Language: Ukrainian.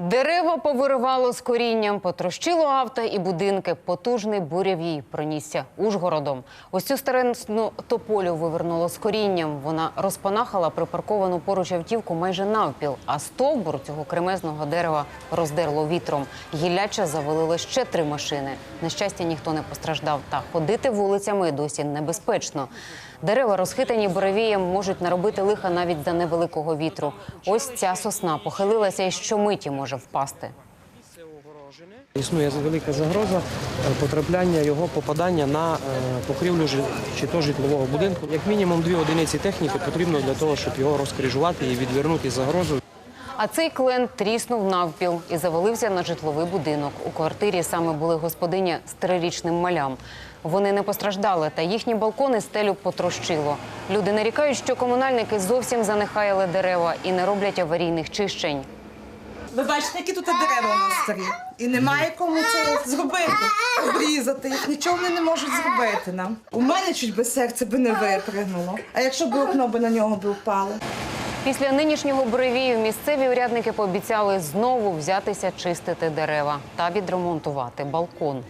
Дерева повиривало з корінням, потрощило авто і будинки. Потужний бурявій пронісся Ужгородом. Ось цю старенну тополю вивернуло з корінням. Вона розпанахала припарковану поруч автівку майже навпіл, а стовбур цього кремезного дерева роздерло вітром. Гілляча завалило ще три машини. На щастя, ніхто не постраждав. Та ходити вулицями досі небезпечно. Дерева, розхитані буревієм, можуть наробити лиха навіть за невеликого вітру. Ось ця сосна похилилася і щомиті може впасти. Існує велика загроза е, потрапляння його попадання на е, покрівлю чи то житлового будинку. Як мінімум дві одиниці техніки потрібно для того, щоб його розкрижувати і відвернути загрозу. А цей клен тріснув навпіл і завалився на житловий будинок. У квартирі саме були господиня з трирічним малям. Вони не постраждали, та їхні балкони стелю потрощило. Люди нарікають, що комунальники зовсім занехаяли дерева і не роблять аварійних чищень. Ви бачите, які тут дерева у нас старі. І немає кому це зробити, обрізати їх. Нічого вони не можуть зробити нам. У мене чуть би серце би не випригнуло. А якщо б окно би на нього би впало? Після нинішнього буревію місцеві урядники пообіцяли знову взятися чистити дерева та відремонтувати балкон.